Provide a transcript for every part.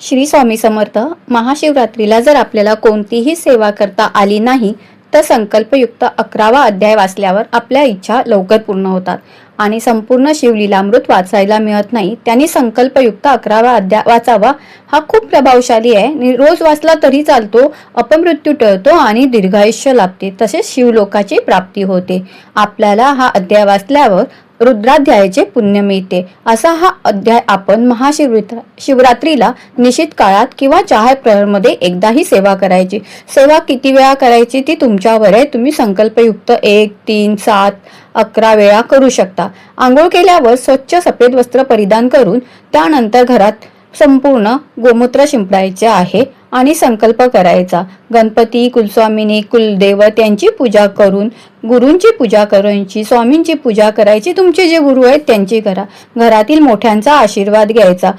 श्री स्वामी समर्थ महाशिवरात्रीला जर आपल्याला कोणतीही सेवा करता आली नाही तर संकल्पयुक्त अकरावा अध्याय वाचल्यावर आपल्या इच्छा लवकर पूर्ण होतात. आणि संपूर्ण शिवलीलामृत वाचायला मिळत नाही त्यांनी संकल्पयुक्त अकरावा अध्याय वाचावा. हा खूप प्रभावशाली आहे. आणि रोज वाचला तरी चालतो अपमृत्यू टळतो आणि दीर्घायुष्य लाभते. तसेच शिवलोकाची प्राप्ती होते. आपल्याला हा अध्याय वाचल्यावर रुद्राध्यायाचे पुण्य मिळते. असा हा अध्याय आपण महाशिवरात्र शिवरात्रीला निश्चित काळात किंवा चहा प्रहरमध्ये एकदाही सेवा करायची. सेवा किती वेळा करायची ती तुमच्यावर आहे तुम्ही संकल्पयुक्त एक तीन सात अकरा वेळा करू शकता. आंघोळ केल्यावर स्वच्छ सफेद वस्त्र परिधान करून त्यानंतर घरात संपूर्ण गोमूत्र शिंपडायचे आहे. आणि संकल्प करायचा. गणपती कुलस्वामिनी कुलदेवत यांची पूजा करून गुरूंची पूजा करायची स्वामींची पूजा करायची तुमचे जे गुरु आहेत त्यांची करा. घरातील मोठ्यांचा आशीर्वाद घ्यायचा.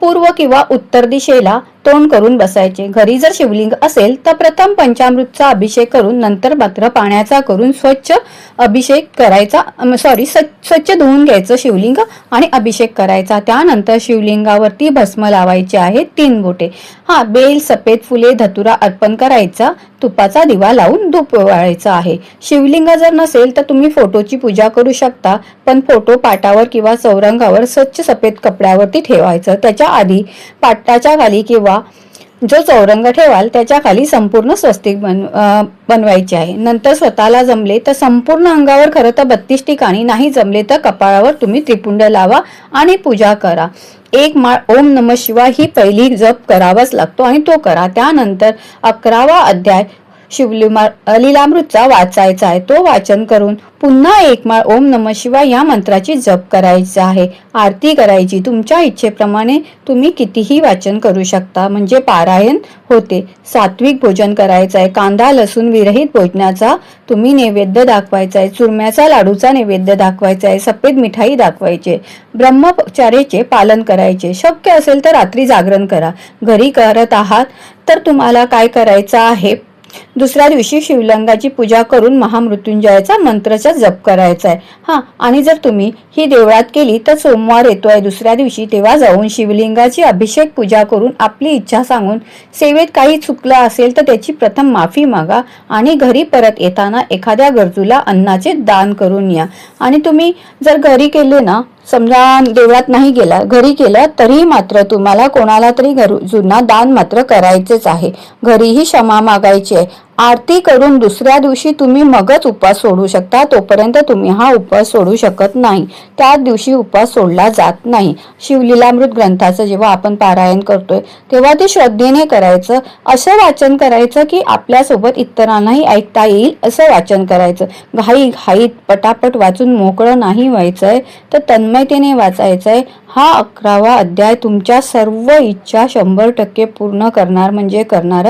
पूर्व किंवा उत्तर दिशेला तोंड करून बसायचे. घरी जर शिवलिंग असेल तर प्रथम पंचामृतचा अभिषेक करून नंतर मात्र पाण्याचा करून स्वच्छ अभिषेक करायचा सॉरी स्वच्छ धुवून घ्यायचं शिवलिंग आणि अभिषेक करायचा. त्यानंतर शिवलिंगावरती भस्म लावायचे आहे तीन बोटे हा बेल सफेद फुले धतुरा अर्पण करायचा. तुपाचा दिवा लावून धूप वाळायचा आहे. शिवलिंग जर नसेल तर तुम्ही फोटोची पूजा करू शकता पण फोटो पाटावर किंवा चौरंगावर स्वच्छ सफेद कपड्यावरती ठेवायचं. त्याच्या आधी पाटाच्या खाली किंवा जो चौरंग ठेवाल त्याच्याखाली संपूर्ण स्वस्तिक बन बनवायचे आहे. नंतर स्वतःला जमले तर संपूर्ण अंगावर खरं तर बत्तीस ठिकाणी नाही जमले तर कपाळावर तुम्ही त्रिपुंड लावा आणि पूजा करा. एक माळ ओम नम शिवाय ही पहिली जप करावाच लागतो आणि तो करा. त्यानंतर अकरावा अध्याय शिवलिमा लीलामृतचा वाचायचा आहे. तो वाचन करून पुन्हा एक माळ ओम नम शिवाय या मंत्राची जप करायचा आहे. आरती करायची. तुमच्या इच्छेप्रमाणे तुम्ही कितीही वाचन करू शकता. म्हणजे पारायण होते. सात्विक भोजन करायचं आहे. कांदा लसूण विरहित भोजनाचा तुम्ही नैवेद्य दाखवायचा आहे. चुरम्याचा लाडूचा नैवेद्य दाखवायचा आहे. सफेद मिठाई दाखवायचे. ब्रह्मचारेचे पालन करायचे. शक्य असेल तर रात्री जागरण करा. घरी करत आहात तर तुम्हाला काय करायचं आहे? दुसऱ्या दिवशी शिवलिंगाची पूजा करून महामृत्युंजयाचा मंत्राचा जप करायचा आहे. हा आणि जर तुम्ही ही देवळात केली तर सोमवार येतोय. दुसऱ्या दिवशी तेव्हा जाऊन शिवलिंगाची अभिषेक पूजा करून आपली इच्छा सांगून सेवेत काही चुकलं असेल तर त्याची प्रथम माफी मागा आणि घरी परत येताना एखाद्या गरजूला अन्नाचे दान करून या. आणि तुम्ही जर घरी केले ना समजा देवळात नाही गेला घरी केलं तरी मात्र तुम्हाला कोणाला तरी गरजूंना दान मात्र करायचेच आहे. घरीही क्षमा मागायची आहे. आरती करून दुसऱ्या दिवशी तुम्ही मगच उपवास सोडू शकता तोपर्यंत तुम्ही हा उपवास सोडू शकत नाही. त्याच दिवशी उपवास सोडला जात नाही. शिवलीलामृत ग्रंथाचं जेव्हा आपण पारायण करतोय तेव्हा ते श्रद्धेने करायचं असं वाचन करायचं की आपल्यासोबत इतरांनाही ऐकता येईल असं वाचन करायचं. घाई घाईत पटापट वाचून मोकळं नाही व्हायचंय तर तन्मयतेने वाचायचंय. हा अकरावा अध्याय तुमच्या सर्व इच्छा शंभर टक्के पूर्ण करणार म्हणजे करणार.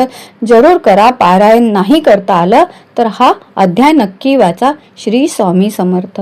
जरूर करा पारायण नाही करता आलं तर हा अध्याय नक्की वाचा. श्री स्वामी समर्थ.